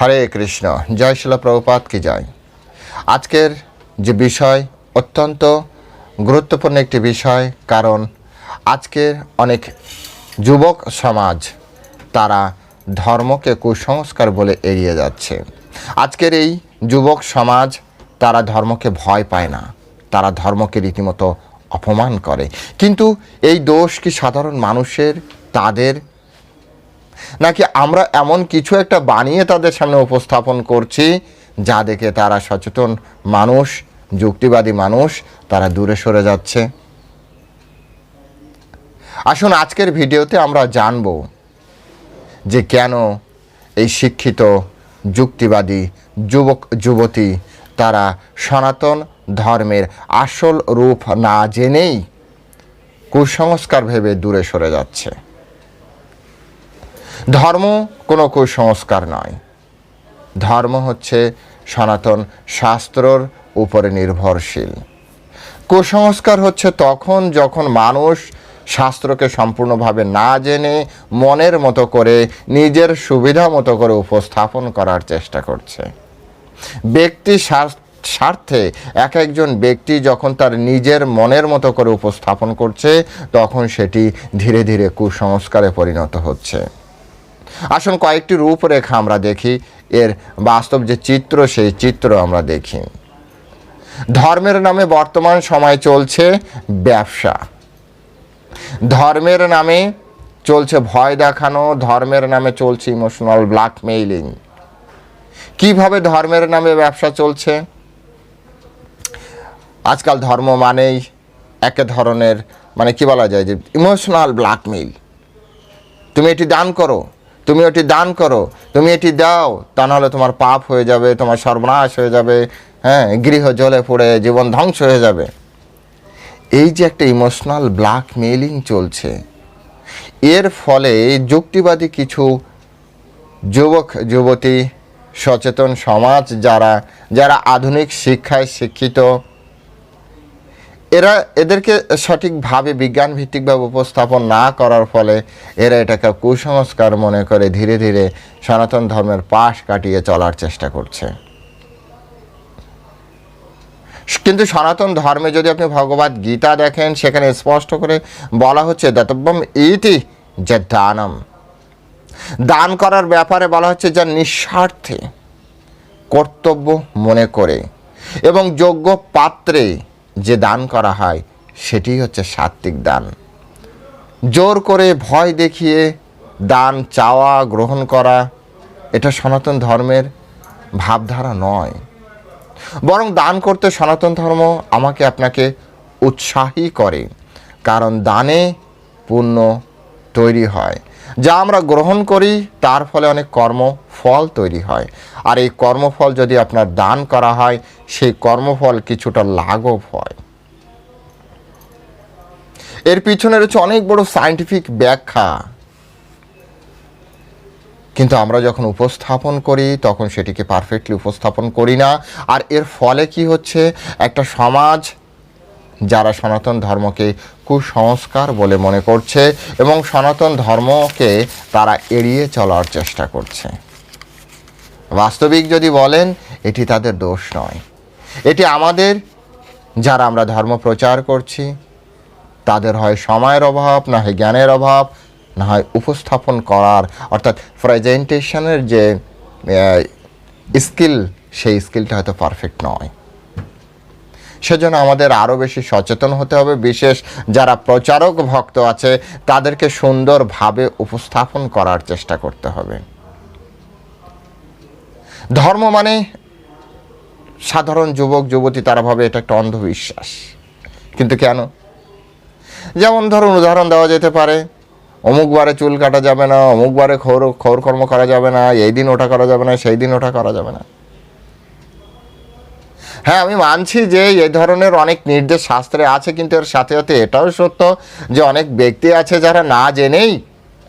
হরে কৃষ্ণ, জয় শিলা প্রভুপাত কি জয়। আজকের যে বিষয় অত্যন্ত গুরুত্বপূর্ণ একটি বিষয়, কারণ আজকের অনেক যুবক সমাজ তারা ধর্মকে কুসংস্কার বলে এড়িয়ে যাচ্ছে। আজকের এই যুবক সমাজ তারা ধর্মকে ভয় পায় না, তারা ধর্মকে রীতিমতো অপমান করে। কিন্তু এই দোষ কি সাধারণ মানুষের, তাদের নাকি আমরা এমন কিছু একটা বানিয়ে তাদের সামনে উপস্থাপন করছি যা দেখে তারা সচেতন মানুষ, যুক্তিবাদী মানুষ, তারা দূরে সরে যাচ্ছে? আসুন আজকের ভিডিওতে আমরা জানব যে কেন এই শিক্ষিত, যুক্তিবাদী যুবক, যুবতী তারা সনাতন ধর্মের আসল রূপ না জেনেই কুসংস্কার ভেবে দূরে সরে যাচ্ছে। ধর্ম কোনো কুসংস্কার নয়। ধর্ম হচ্ছে সনাতন শাস্ত্রর উপরে নির্ভরশীল। কুসংস্কার হচ্ছে তখন যখন মানুষ শাস্ত্রকে সম্পূর্ণভাবে না জেনে মনের মতো করে নিজের সুবিধা মতো করে উপস্থাপন করার চেষ্টা করছে। ব্যক্তি স্বার্থে এক একজন ব্যক্তি যখন তার নিজের মনের মতো করে উপস্থাপন করছে, তখন সেটি ধীরে ধীরে কুসংস্কারে পরিণত হচ্ছে। আসুন কয়েকটি রূপরেখা আমরা দেখি। এর বাস্তব যে চিত্র, সেই চিত্র আমরা দেখি। ধর্মের নামে বর্তমান সময় চলছে ব্যবসা। ধর্মের নামে চলছে ভয় দেখানো, ধর্মের নামে চলছে ইমোশনাল ব্ল্যাকমেইলিং কীভাবে ধর্মের নামে ব্যবসা চলছে? আজকাল ধর্ম মানেই এক ধরনের মানে কি বলা যায় যে ইমোশনাল ব্ল্যাকমেইল তুমি এটি দান করো। তুমি ওটি দান করো, তুমি এটি দাও, তা নাহলে তোমার পাপ হয়ে যাবে, তোমার সর্বনাশ হয়ে যাবে হ্যাঁ গৃহ জলে পড়ে, জীবন ধ্বংস হয়ে যাবে। এই যে একটা ইমোশনাল ব্ল্যাকমেইলিং চলছে, এর ফলে যুক্তিবাদী কিছু যুবক, যুবতী, সচেতন সমাজ যারা যারা আধুনিক শিক্ষায় শিক্ষিত এরা এদেরকে সঠিকভাবে বিজ্ঞান ভিত্তিকভাবে উপস্থাপন না করার ফলে এরা এটাকে কুসংস্কার মনে করে ধীরে ধীরে সনাতন ধর্মের পাশ কাটিয়ে চলার চেষ্টা করছে। কিন্তু সনাতন ধর্মে যদি আপনি ভগবত গীতা দেখেন, সেখানে স্পষ্ট করে বলা হচ্ছে দাতব্যম ইতি যে দানম দান করার ব্যাপারে বলা হচ্ছে যা নিঃস্বার্থে কর্তব্য মনে করে এবং যোগ্য পাত্রে যে দান করা হয় সেটি হচ্ছে সাত্বিক দান। জোর করে ভয় দেখিয়ে দান চাওয়া, গ্রহণ করা, এটা সনাতন ধর্মের ভাবধারা নয়। বরং দান করতে সনাতন ধর্ম আমাকে আপনাকে উৎসাহী করে, কারণ দানে পুণ্য তৈরি হয়। যা আমরা গ্রহণ করি, তার ফলে অনেক কর্মফল তৈরি হয়। আর এই কর্মফল যদি আপনার দান করা হয় সেই কর্মফল কিছুটা লাঘব হয়। এর পিছনে রয়েছে অনেক বড় সায়েন্টিফিক ব্যাখ্যা। কিন্তু আমরা যখন উপস্থাপন করি, তখন সেটিকে পারফেক্টলি উপস্থাপন করি না। আর এর ফলে কি হচ্ছে? একটা সমাজ যারা সনাতন ধর্মকে কুসংস্কার বলে মনে করছে এবং সনাতন ধর্মকে তারা এড়িয়ে চলার চেষ্টা করছে। বাস্তবিক যদি বলেন, এটি তাদের দোষ নয়। এটি আমাদের, যারা আমরা ধর্ম প্রচার করছি, তাদের হয় সময়ের অভাব, না হয় জ্ঞানের অভাব, না হয় উপস্থাপন করার। অর্থাৎ প্রেজেন্টেশনের যে স্কিল, সেই স্কিলটা হয়তো পারফেক্ট নয়। সেজন্য আমাদের আরও বেশি সচেতন হতে হবে। বিশেষ যারা প্রচারক ভক্ত আছে, তাদেরকে সুন্দরভাবে উপস্থাপন করার চেষ্টা করতে হবে। ধর্ম মানে সাধারণ যুবক, যুবতী, তারা ভাবে এটা একটা অন্ধবিশ্বাস। কিন্তু কেন? যেমন ধরুন, উদাহরণ দেওয়া যেতে পারে, অমুক বারে চুল কাটা যাবে না, অমুক বারে খৌর খৌরকর্ম করা যাবে না, এই দিন ওটা করা যাবে না, সেই দিন ওটা করা যাবে না। হ্যাঁ আমি মানছি যে এই ধরনের অনেক নির্দেশ শাস্ত্রে আছে, কিন্তু এর সাথে সাথে এটাও সত্য যে অনেক ব্যক্তি আছে যারা না জেনেই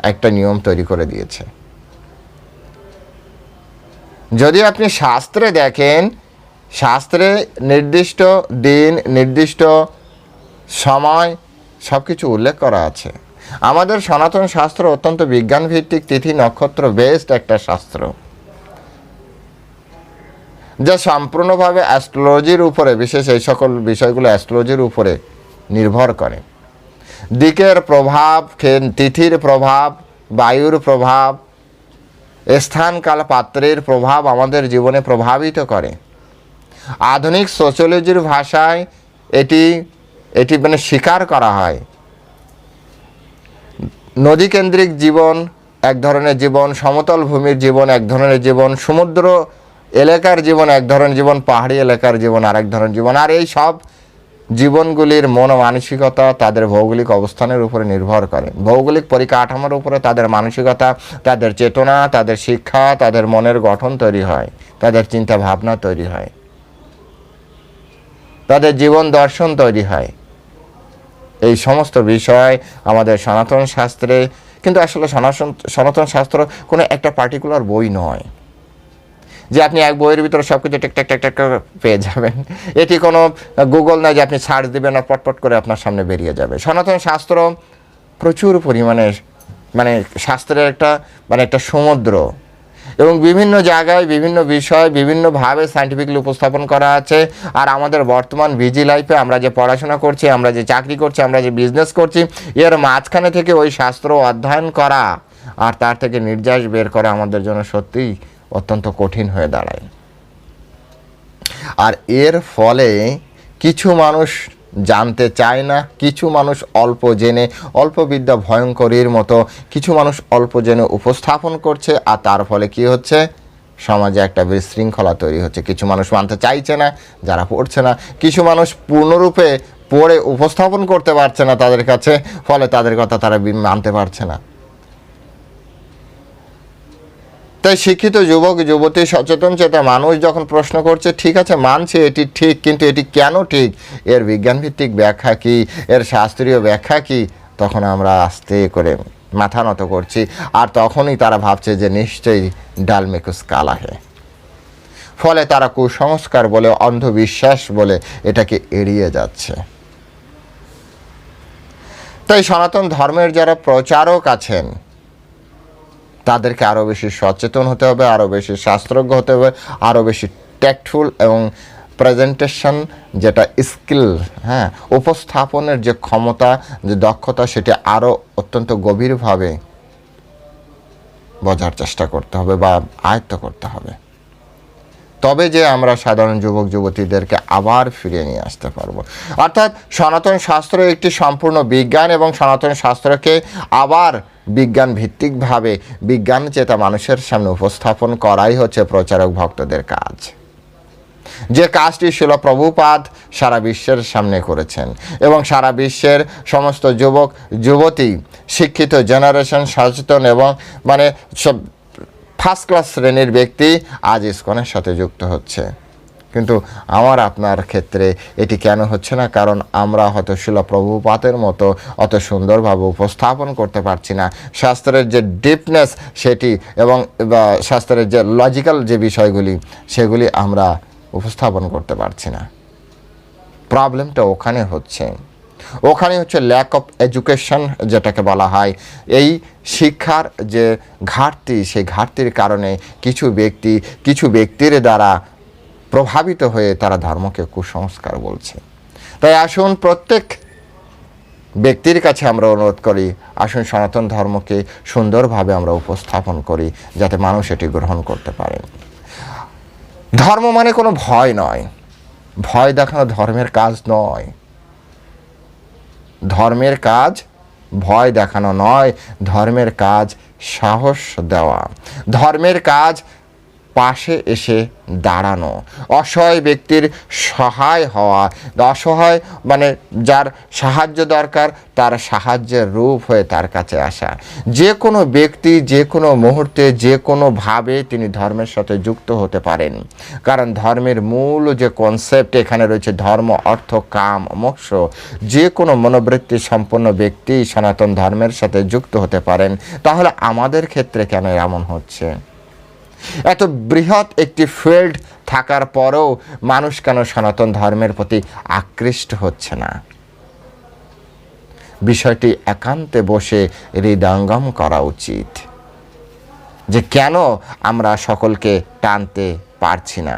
একটা নিয়ম তৈরি করে দিয়েছে। যদি আপনি শাস্ত্রে দেখেন শাস্ত্রে নির্দিষ্ট দিন, নির্দিষ্ট সময় সব কিছু উল্লেখ করা আছে। আমাদের সনাতন শাস্ত্র অত্যন্ত বিজ্ঞান ভিত্তিক তিথি নক্ষত্র বেসড একটা শাস্ত্র। যা সম্পূর্ণভাবে অ্যাস্ট্রোলজির উপরে, বিশেষ এই সকল বিষয়গুলো অ্যাস্ট্রোলজির উপরে নির্ভর করে। দিকের প্রভাব তিথির প্রভাব, বায়ুর প্রভাব, স্থানকাল পাত্রের প্রভাব আমাদের জীবনে প্রভাবিত করে। আধুনিক সোশ্যোলজির ভাষায় এটি এটি মানে স্বীকার করা হয়। নদীকেন্দ্রিক জীবন এক ধরনের জীবন, সমতল ভূমির জীবন এক ধরনের জীবন, সমুদ্র এলাকার জীবন এক ধরনের জীবন, পাহাড়ি এলাকার জীবন আরেক ধরনের জীবন। আর এই সব জীবনগুলির মন মানসিকতা তাদের ভৌগোলিক অবস্থানের উপরে নির্ভর করে। ভৌগোলিক পরিকাঠামোর উপরে তাদের মানসিকতা, তাদের চেতনা, তাদের শিক্ষা, তাদের মনের গঠন তৈরি হয়, তাদের চিন্তা ভাবনা তৈরি হয়। তাদের জীবন দর্শন তৈরি হয়। এই সমস্ত বিষয় আমাদের সনাতন শাস্ত্রে, কিন্তু আসলে সনাতন সনাতন শাস্ত্র কোনো একটা পার্টিকুলার বই নয়। যে আপনি এক বইয়ের ভিতরে সব কিছু টেক টেক টেক টেক করে পেয়ে যাবেন। এটি কোনো গুগল নয় যে আপনি সার্চ দেবেন আর পটপট করে আপনার সামনে বেরিয়ে যাবে। সনাতন শাস্ত্র প্রচুর পরিমাণে মানে শাস্ত্রের একটা মানে একটা সমুদ্র। এবং বিভিন্ন জায়গায় বিভিন্ন বিষয় বিভিন্নভাবে সাইন্টিফিকলি উপস্থাপন করা আছে। আর আমাদের বর্তমান বিজি লাইফে আমরা যে পড়াশোনা করছি, আমরা যে চাকরি করছি, আমরা যে বিজনেস করছি, এর মাঝখানে থেকে ওই শাস্ত্র অধ্যয়ন করা আর তার থেকে নির্যাস বের করা আমাদের জন্য সত্যিই অত্যন্ত কঠিন হয়ে দাঁড়ায়। আর এর ফলে কিছু মানুষ জানতে চায় না। কিছু মানুষ অল্প জেনে, অল্প বিদ্যা ভয়ঙ্করীর মতো কিছু মানুষ অল্প জেনে উপস্থাপন করছে আর তার ফলে কি হচ্ছে? সমাজে একটা বিশৃঙ্খলা তৈরি হচ্ছে। কিছু মানুষ মানতে চাইছে না, যারা পড়ছে না। কিছু মানুষ পূর্ণরূপে পড়ে, উপস্থাপন করতে পারছে না তাদের কাছে, ফলে তাদের কথা তারা মানতে পারছে না। তাই শিক্ষিত যুবক, যুবতী, সচেতন, চেতা মানুষ যখন প্রশ্ন করছে, ঠিক আছে, মানছে এটি ঠিক, কিন্তু এটি কেন ঠিক? এর বিজ্ঞানভিত্তিক ব্যাখ্যা কি? এর শাস্ত্রীয় ব্যাখ্যা কি? তখন আমরা আস্তে করে মাথা নত করছি, আর তখনই তারা ভাবছে যে নিশ্চয়ই ডালমেকুস কালাহে ফলে তারা কুসংস্কার বলে, অন্ধবিশ্বাস বলে এটাকে এড়িয়ে যাচ্ছে। তাই সনাতন ধর্মের যারা প্রচারক আছেন তাদেরকে আরও বেশি সচেতন হতে হবে আরও বেশি শাস্ত্রজ্ঞ হতে হবে আরও বেশি ট্যাক্টফুল এবং প্রেজেন্টেশন যেটা স্কিল হ্যাঁ উপস্থাপনের যে ক্ষমতা, যে দক্ষতা, সেটি আরও অত্যন্ত গভীরভাবে বোঝার চেষ্টা করতে হবে বা আয়ত্ত করতে হবে। তবে যে আমরা সাধারণ যুবক, যুবতীদেরকে আবার ফিরিয়ে নিয়ে আসতে পারব। অর্থাৎ সনাতন শাস্ত্র একটি সম্পূর্ণ বিজ্ঞান এবং সনাতন শাস্ত্রকে আবার বিজ্ঞান ভিত্তিকভাবে বিজ্ঞান চেতা মানুষের সামনে উপস্থাপন করাই হচ্ছে প্রচারক ভক্তদের কাজ। যে কাজটি ছিল প্রভুপাদ সারা বিশ্বের সামনে করেছেন এবং সারা বিশ্বের সমস্ত যুবক, যুবতী, শিক্ষিত জেনারেশন সচেতন এবং মানে সব ফার্স্ট ক্লাস শ্রেণির ব্যক্তি আজ ইস্কনের সাথে যুক্ত হচ্ছে। কিন্তু আমার আপনার ক্ষেত্রে এটি কেন হচ্ছে না? কারণ আমরা হয়তো শিল প্রভুপাতের মতো অত সুন্দরভাবে উপস্থাপন করতে পারছি না। শাস্ত্রের যে ডিপনেস সেটি এবং শাস্ত্রের যে লজিক্যাল যে বিষয়গুলি, সেগুলি আমরা উপস্থাপন করতে পারছি না। প্রবলেমটা ওখানে হচ্ছে। ওখানে হচ্ছে ল্যাক অফ এডুকেশন যেটাকে বলা হয়। এই শিক্ষার যে ঘাটতি, সেই ঘাটতির কারণে কিছু ব্যক্তি, কিছু ব্যক্তির দ্বারা প্রভাবিত হয়ে তারা ধর্মকে কুসংস্কার বলছে। তাই আসুন প্রত্যেক ব্যক্তির কাছে আমরা অনুরোধ করি, আসুন সনাতন ধর্মকে সুন্দরভাবে আমরা উপস্থাপন করি, যাতে মানুষ এটি গ্রহণ করতে পারে। ধর্ম মানে কোনো ভয় নয়। ভয় দেখানো ধর্মের কাজ নয়। ধর্মের কাজ ভয় দেখানো নয়। ধর্মের কাজ সাহস দেওয়া। ধর্মের কাজ পাশে এসে দাঁড়ানো। অসহায় ব্যক্তির সহায় হওয়া। অসহায় মানে যার সাহায্য দরকার, তার সাহায্যের রূপ হয়ে তার কাছে আসা। যে কোনো ব্যক্তি, যে কোনো মুহূর্তে, যে কোনোভাবে তিনি ধর্মের সাথে যুক্ত হতে পারেন। কারণ ধর্মের মূল যে কনসেপ্ট এখানে রয়েছে, ধর্ম, অর্থ, কাম, মোক্ষ। যে কোনো মনোবৃত্তি সম্পন্ন ব্যক্তি সনাতন ধর্মের সাথে যুক্ত হতে পারেন। তাহলে আমাদের ক্ষেত্রে কেন এমন হচ্ছে? এত বৃহৎ একটি ফিল্ড থাকার পরেও মানুষ কেন সনাতন ধর্মের প্রতি আকৃষ্ট হচ্ছে না? বিষয়টি একান্তে বসে হৃদয়ঙ্গম করা উচিত যে কেন আমরা সকলকে টানতে পারছি না।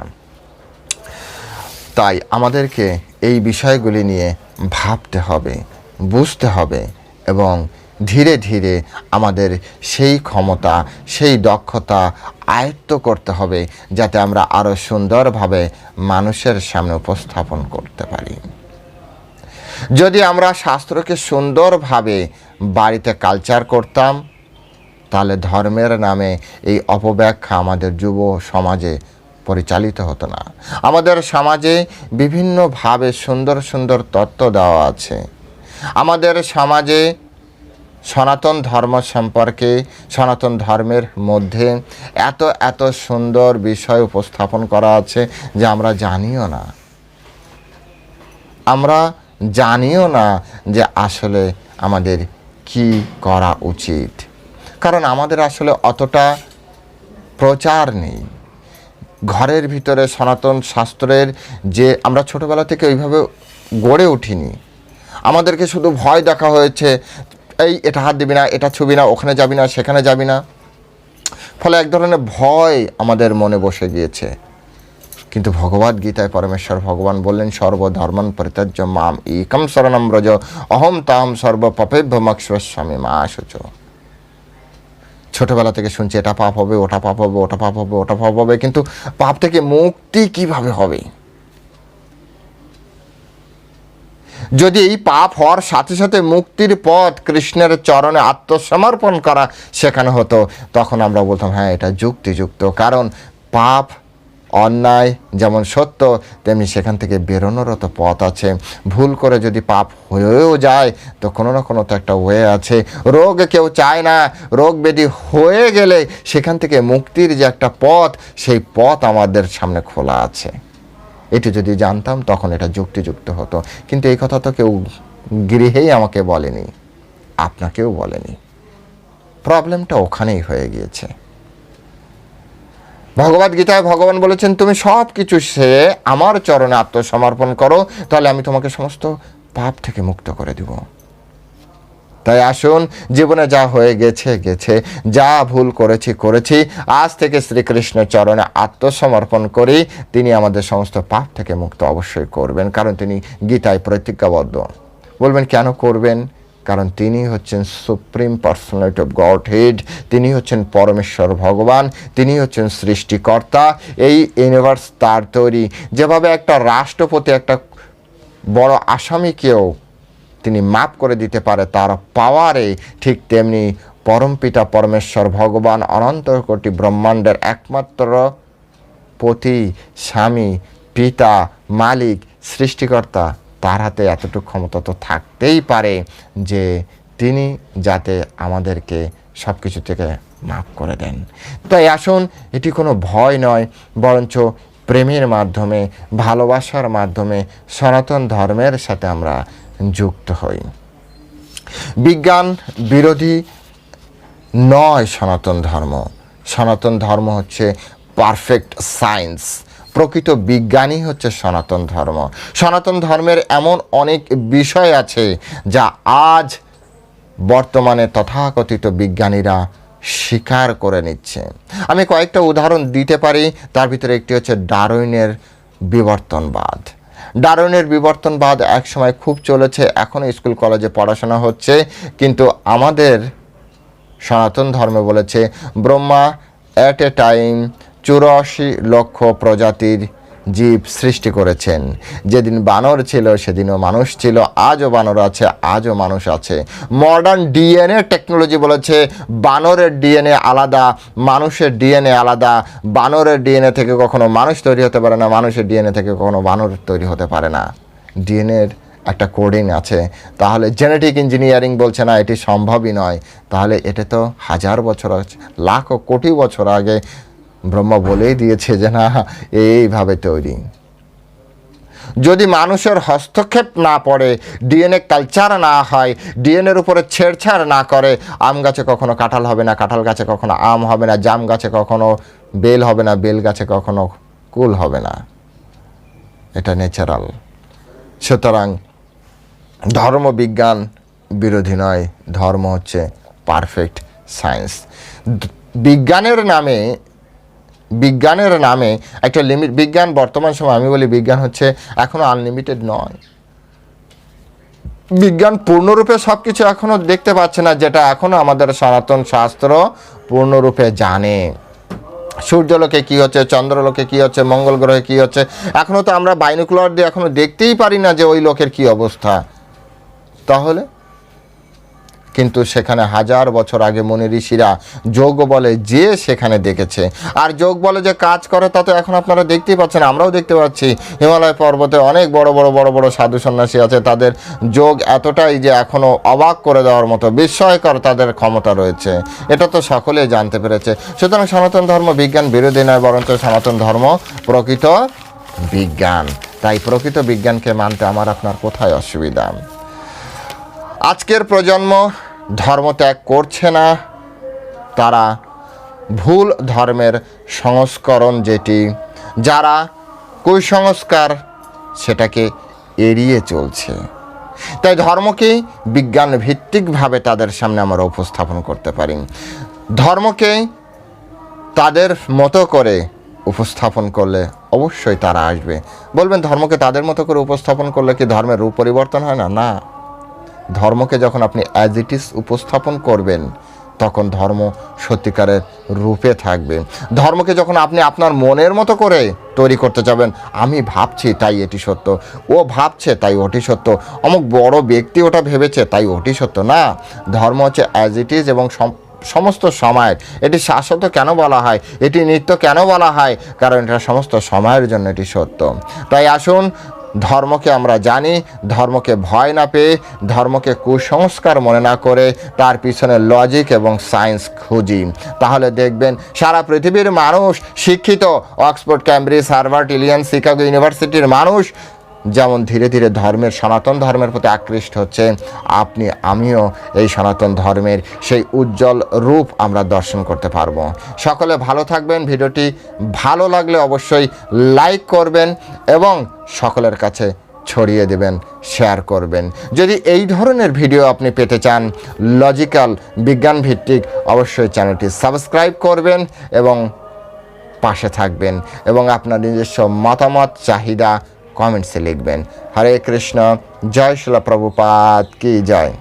তাই আমাদেরকে এই বিষয়গুলি নিয়ে ভাবতে হবে, বুঝতে হবে এবং ধীরে ধীরে আমাদের সেই ক্ষমতা, সেই দক্ষতা আয়ত্ত করতে হবে যাতে আমরা আরও সুন্দরভাবে মানুষের সামনে উপস্থাপন করতে পারি। যদি আমরা শাস্ত্রকে সুন্দরভাবে বাড়িতে কালচার করতাম, তাহলে ধর্মের নামে এই অপব্যাখ্যা আমাদের যুব সমাজে পরিচালিত হতো না। আমাদের সমাজে বিভিন্নভাবে সুন্দর সুন্দর তত্ত্ব দেওয়া আছে। আমাদের সমাজে সনাতন ধর্ম সম্পর্কে, সনাতন ধর্মের মধ্যে এত এত সুন্দর বিষয় উপস্থাপন করা আছে যে আমরা জানিও না। আমরা জানিও না যে আসলে আমাদের কি করা উচিত। কারণ আমাদের আসলে অতটা প্রচার নেই। ঘরের ভিতরে সনাতন শাস্ত্রের যে আমরা ছোটোবেলা থেকে ওইভাবে গড়ে উঠিনি। আমাদেরকে শুধু ভয় দেখা হয়েছে এই, এটা হাত দিবি না, এটা ছবি না, ওখানে যাবি না, সেখানে যাবি না। ফলে এক ধরনের ভয় আমাদের মনে বসে গিয়েছে। কিন্তু ভগবদ গীতায় পরমেশ্বর ভগবান বললেন, সর্বধর্মান পরিত্যাজ্য মাম একম শরণম ব্রজ, অহম তাহম সর্ব পপেভ্য মক্ষ্মী মা শুচ ছোটবেলা থেকে শুনছি, এটা পাপ হবে, ওটা পাপ হবে, ওটা পাপ হবে, ওটা পাপ হবে, কিন্তু পাপ থেকে মুক্তি কীভাবে হবে? যদি এই পাপ হওয়ার সাথে সাথে মুক্তির পথ কৃষ্ণের চরণে আত্মসমর্পণ করা শেখানো হতো, তখন আমরা বলতাম হ্যাঁ এটা যুক্তিযুক্ত। কারণ পাপ, অন্যায় যেমন সত্য, তেমনি সেখান থেকে বেরোনোরও তো পথ আছে। ভুল করে যদি পাপ হয়েও যায়, তো কোনো না কোনো তো একটা ওয়ে আছে। রোগ কেউ চায় না। রোগ ব্যাধি হয়ে গেলে সেখান থেকে মুক্তির যে একটা পথ, সেই পথ আমাদের সামনে খোলা আছে। এটি যদি জানতাম, তখন এটা যুক্তিযুক্ত হতো। কিন্তু এই কথা তো কেউ গৃহেই আমাকে বলেনি। আপনাকেও বলেনি। প্রবলেমটা ওখানেই হয়ে গিয়েছে। ভগবদ গীতায় ভগবান বলেছেন, তুমি সব কিছু সে আমার চরণে আত্মসমর্পণ করো, তাহলে আমি তোমাকে সমস্ত পাপ থেকে মুক্ত করে দিব। তাই আসুন, জীবনে যা হয়ে গেছে গেছে। যা ভুল করেছি করেছি। আজ থেকে শ্রীকৃষ্ণ চরণে আত্মসমর্পণ করি। তিনি আমাদের সমস্ত পাপ থেকে মুক্ত অবশ্যই করবেন, কারণ তিনি গীতায় প্রতিজ্ঞাবদ্ধ। বলবেন, কেন করবেন? কারণ তিনি হচ্ছেন supreme personality of Godhead তিনি হচ্ছেন পরমেশ্বর ভগবান, তিনি হচ্ছেন সৃষ্টিকর্তা। এই ইউনিভার্স তার তৈরি। যেভাবে একটা রাষ্ট্রপতি, একটা বড় আসামিকেও তিনি মাপ করে দিতে পারে তার পাওয়ারে, ঠিক তেমনি পরমপিতা পরমেশ্বর ভগবান অনন্ত কোটি ব্রহ্মাণ্ডের একমাত্র পতি, স্বামী, পিতা, মালিক, সৃষ্টিকর্তা, তার হাতে এতটুকু ক্ষমতা তো থাকতেই পারে যে তিনি যাতে আমাদেরকে সব কিছু থেকে মাফ করে দেন। তাই আসুন, এটি কোনো ভয় নয়, বরঞ্চ প্রেমের মাধ্যমে, ভালোবাসার মাধ্যমে সনাতন ধর্মের সাথে আমরা যুক্ত হই। বিজ্ঞান বিরোধী নয় সনাতন ধর্ম। সনাতন ধর্ম হচ্ছে পারফেক্ট সায়েন্স প্রকৃত বিজ্ঞানই হচ্ছে সনাতন ধর্ম। সনাতন ধর্মের এমন অনেক বিষয় আছে যা আজ বর্তমানে তথাকথিত বিজ্ঞানীরা স্বীকার করে নিচ্ছে। আমি কয়েকটা উদাহরণ দিতে পারি, তার ভিতরে একটি হচ্ছে ডারউইনের বিবর্তনবাদ। ডারউইনের বিবর্তনবাদ একসময় খুব চলেছে, এখনও স্কুল কলেজে পড়াশোনা হচ্ছে। কিন্তু আমাদের সনাতন ধর্মে বলেছে, ব্রহ্মা অ্যাট এ টাইম চুরাশি লক্ষ প্রজাতির জীব সৃষ্টি করেছেন। যেদিন বানর ছিল, সেদিনও মানুষ ছিল, আজও বানর আছে, আজও মানুষ আছে। মডার্ন ডিএনএ টেকনোলজি বলেছে, বানরের ডিএনএ আলাদা, মানুষের ডিএনএ আলাদা। বানরের ডিএনএ থেকে কখনো মানুষ তৈরি হতে পারে না, মানুষের ডিএনএ থেকে কখনো বানর তৈরি হতে পারে না। ডিএনএর একটা কোডিং আছে। তাহলে জেনেটিক ইঞ্জিনিয়ারিং বলছে না, এটি সম্ভবই নয়। তাহলে এটা তো হাজার বছর লাখ ও কোটি বছর আগে ব্রহ্মা বলেই দিয়েছে যে না, এইভাবে তৈরি। যদি মানুষের হস্তক্ষেপ না পড়ে, ডিএনএ কালচার না হয়, ডিএনএর উপরে ছেড়ছাড় না করে, আম গাছে কখনো কাঁঠাল হবে না, কাঁঠাল গাছে কখনো আম হবে না, জাম গাছে কখনো বেল হবে না, বেল গাছে কখনো কুল হবে না। এটা ন্যাচারাল সুতরাং ধর্মবিজ্ঞান বিরোধী নয়, ধর্ম হচ্ছে পারফেক্ট সায়েন্স বিজ্ঞানের নামে বিজ্ঞানের নামে একটা লিমিট বিজ্ঞান বর্তমান সময়, আমি বলি বিজ্ঞান হচ্ছে এখনও আনলিমিটেড নয়। বিজ্ঞান পূর্ণরূপে সব কিছু এখনও দেখতে পাচ্ছে না, যেটা এখনও আমাদের সনাতন শাস্ত্র পূর্ণরূপে জানে। সূর্যলোকে কি হচ্ছে, চন্দ্রলোকে কি হচ্ছে, মঙ্গল গ্রহে কি হচ্ছে এখনও তো আমরা বাইনোকুলার দিয়ে এখনও দেখতেই পারি না যে ওই লোকের কি অবস্থা। তাহলে? কিন্তু সেখানে হাজার বছর আগে মুনি ঋষিরা যোগ বলে যে সেখানে দেখেছে। আর যোগ বলে যে কাজ করে তা তো এখন আপনারা দেখতেই পাচ্ছেন, আমরাও দেখতে পাচ্ছি। হিমালয় পর্বতে অনেক বড় বড় বড় বড় সাধু সন্ন্যাসী আছে, তাদের যোগ এতটাই যে এখনও অবাক করে দেওয়ার মতো বিস্ময়কর তাদের ক্ষমতা রয়েছে। এটা তো সকলেই জানতে পেরেছে। সুতরাং সনাতন ধর্ম বিজ্ঞান বিরোধী নয়, বরঞ্চ সনাতন ধর্ম প্রকৃত বিজ্ঞান। তাই প্রকৃত বিজ্ঞানকে মানতে আমার আপনার কোথায় অসুবিধা? আজকের প্রজন্ম ধর্ম ত্যাগ করছে না। তারা ভুল ধর্মের সংস্করণ যেটি, যারা কুসংস্কার সেটাকে এড়িয়ে চলছে। তাই ধর্মকেই বিজ্ঞান ভিত্তিকভাবে তাদের সামনে আমরা উপস্থাপন করতে পারি। ধর্মকে তাদের মতো করে উপস্থাপন করলে অবশ্যই তারা আসবে। বলবেন, ধর্মকে তাদের মতো করে উপস্থাপন করলে কি ধর্মের রূপ পরিবর্তন হয় না? না। ধর্মকে যখন আপনি অ্যাজ ইট ইজ উপস্থাপন করবেন, তখন ধর্ম সত্যিকারের রূপে থাকবে। ধর্মকে যখন আপনি আপনার মনের মতো করে তৈরি করতে যাবেন, আমি ভাবছি তাই এটি সত্য। ও ভাবছে তাই ওটি সত্য। অমুক বড় ব্যক্তি ওটা ভেবেছে তাই ওটি সত্য না। ধর্ম হচ্ছে অ্যাজ ইট ইজ এবং সম- সমস্ত সময়ের এটি শাশ্বত কেন বলা হয়? এটি নিত্য কেন বলা হয়? কারণ এটা সমস্ত সময়ের জন্য এটি সত্য। তাই আসুন ধর্মকে আমরা জানি, ধর্মকে ভয় না পেয়ে, ধর্মকে কুসংস্কার মনে না করে তার পিছনে লজিক এবং সায়েন্স খুঁজি। তাহলে দেখবেন সারা পৃথিবীর মানুষ শিক্ষিত অক্সফোর্ড ক্যামব্রিজ হার্ভার্ড ইলিয়ান শিকাগো ইউনিভার্সিটির মানুষ যেমন ধীরে ধীরে ধর্মের, সনাতন ধর্মের প্রতি আকৃষ্ট হচ্ছে, আপনি, আমিও এই সনাতন ধর্মের সেই উজ্জ্বল রূপ আমরা দর্শন করতে পারব। সকলে ভালো থাকবেন, ভিডিওটি ভালো লাগলে অবশ্যই লাইক করবেন এবং সকলের কাছে ছড়িয়ে দেবেন, শেয়ার করবেন। যদি এই ধরনের ভিডিও আপনি পেতে চান, লজিক্যাল বিজ্ঞান ভিত্তিক, অবশ্যই চ্যানেলটি সাবস্ক্রাইব করবেন এবং পাশে থাকবেন এবং আপনার নিজস্ব মতামত, চাহিদা কমেন্টসে লিখবেন। হরে কৃষ্ণ জয় শিলা প্রভুপাত কি জয়।